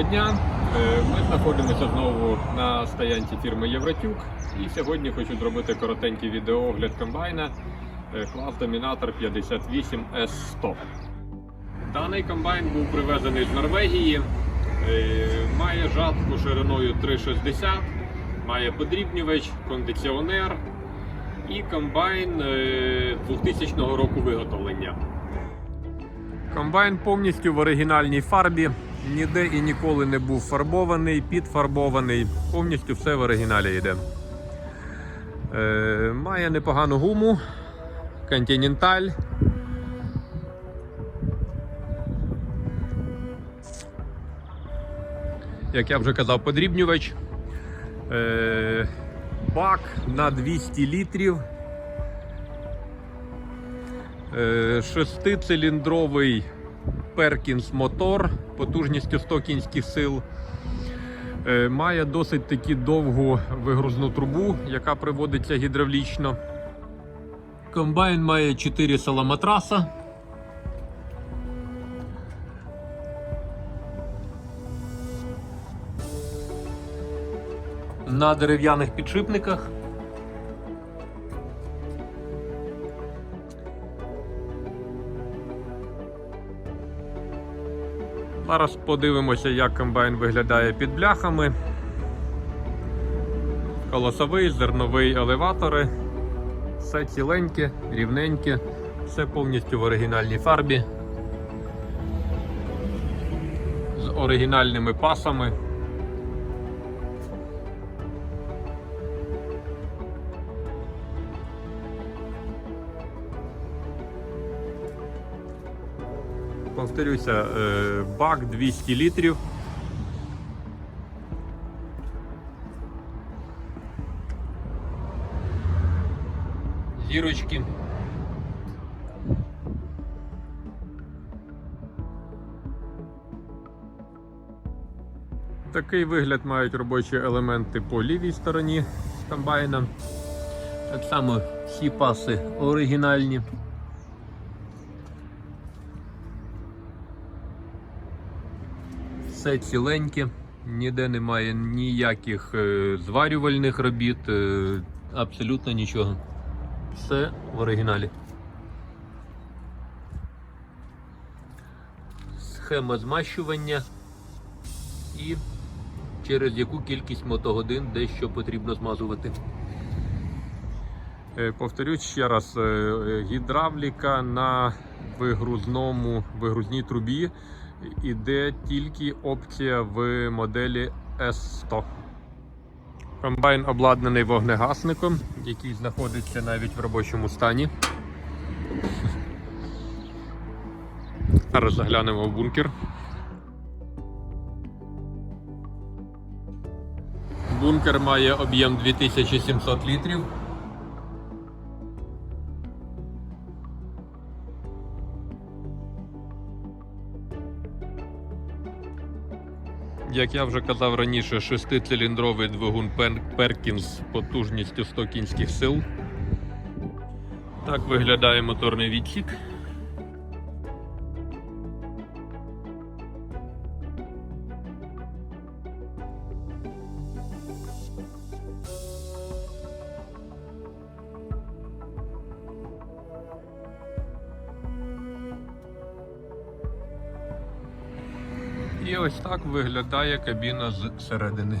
Доброго дня! Е, Ми знаходимося знову на стоянці фірми Євротюк. І сьогодні хочу зробити коротенький відеоогляд комбайна е, клас Домінатор 58 S100. Даний комбайн був привезений з Норвегії. Е, Має жатку шириною 3,60, має подрібнювач, кондиціонер і комбайн е, 2000 року виготовлення. Комбайн повністю в оригінальній фарбі, ніде і ніколи не був фарбований, підфарбований, повністю все в оригіналі йде. Е, має непогану гуму, Continental. Як я вже казав, подрібнювач. Е, бак на 200 літрів. Е, Шестициліндровий Perkins мотор потужністю 100 кінських сил. Е, Має досить таки довгу вигрузну трубу, яка приводиться гідравлічно. Комбайн має 4 саламатраса. На дерев'яних підшипниках. Зараз подивимося, як комбайн виглядає під бляхами. Колосовий, зерновий елеватори. Все ціленьке, рівненьке, все повністю в оригінальній фарбі. З оригінальними пасами. Повторюся, е, бак 200 літрів. Зірочки. Такий вигляд мають робочі елементи по лівій стороні комбайна. Так само всі паси оригінальні. Все ціленьке, ніде немає ніяких е, зварювальних робіт, е, абсолютно нічого. Все в оригіналі. Схема змащування і через яку кількість мотогодин дещо потрібно змазувати. Е, Повторюсь ще раз, гідравліка на вигрузному, вигрузній трубі іде тільки опція в моделі S100. Комбайн обладнаний вогнегасником, який знаходиться навіть в робочому стані. Зараз заглянемо в бункер. Бункер має об'єм 2700 літрів. Як я вже казав раніше, шестициліндровий двигун Perkins потужністю 100 кінських сил. Так виглядає моторний відсік. І ось так виглядає кабіна з середини.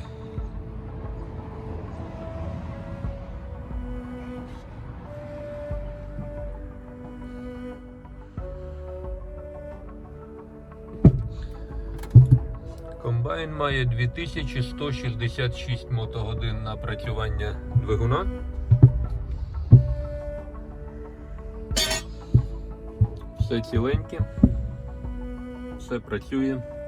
Комбайн має 2166 мотогодин напрацювання двигуна. Все ціленьке, все працює.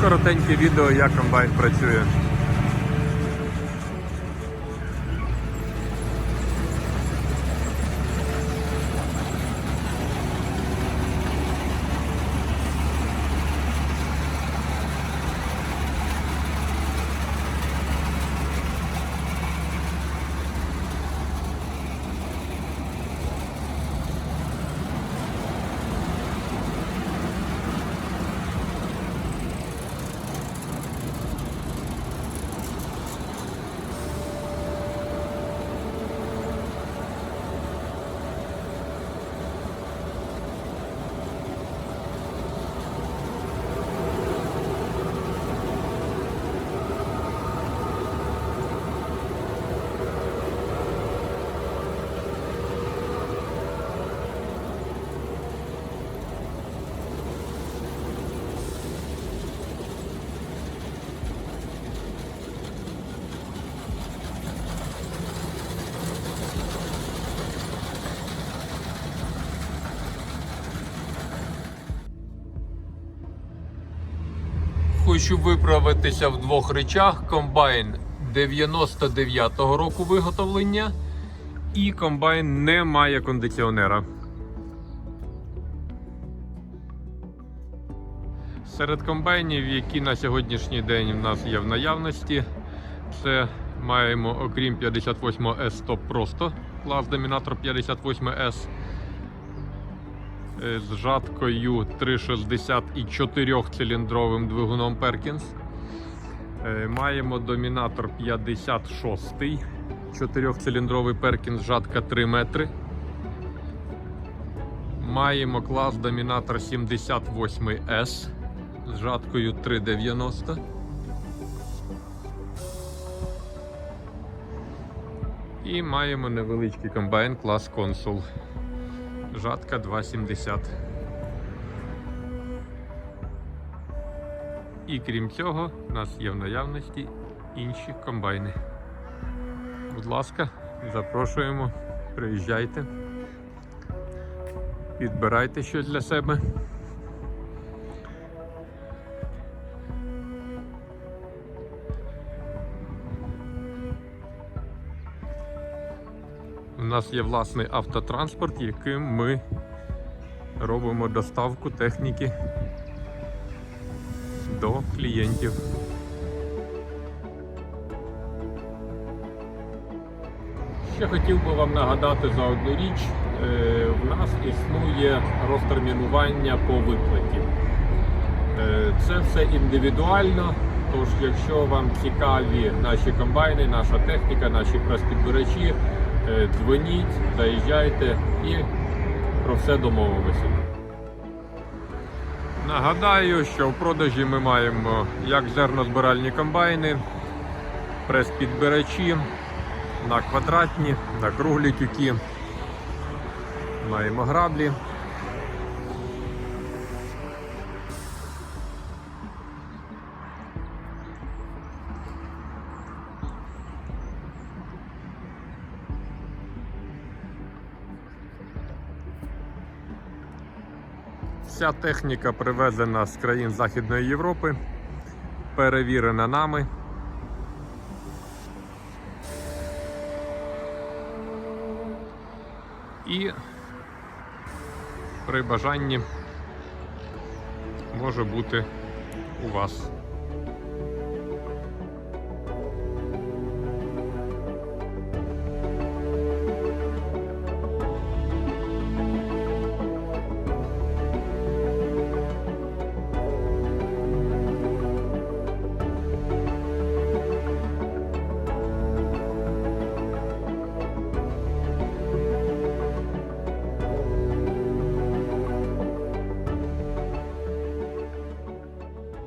Коротеньке відео, як комбайн працює. Хочу виправитися в двох речах. Комбайн 99-го року виготовлення і комбайн не має кондиціонера. Серед комбайнів, які на сьогоднішній день в нас є в наявності, це маємо, окрім 58 s Stop просто клас Домінатор 58S е, з жаткою 360 і 4-циліндровим двигуном. Е, Маємо домінатор 56, 4-циліндровий Perkins, жатка 3 метри. Маємо клас домінатор 78S з жаткою 390. І маємо невеличкий комбайн клас консул. Жатка 2,70. І крім цього, у нас є в наявності інші комбайни. Будь ласка, запрошуємо, приїжджайте, підбирайте щось для себе. Нас є власний автотранспорт, яким ми робимо доставку техніки до клієнтів. Ще хотів би вам нагадати за одну річ. Е, В нас існує розтермінування по виплаті. Е, Це все індивідуально. Тож, якщо вам цікаві наші комбайни, наша техніка, наші прес-підбирачі, дзвоніть, заїжджайте і про все домовимося. Нагадаю, що в продажі ми маємо як зернозбиральні комбайни, прес-підбирачі на квадратні, на круглі тюки. Маємо граблі. Вся техніка привезена з країн Західної Європи, перевірена нами. І при бажанні може бути у вас.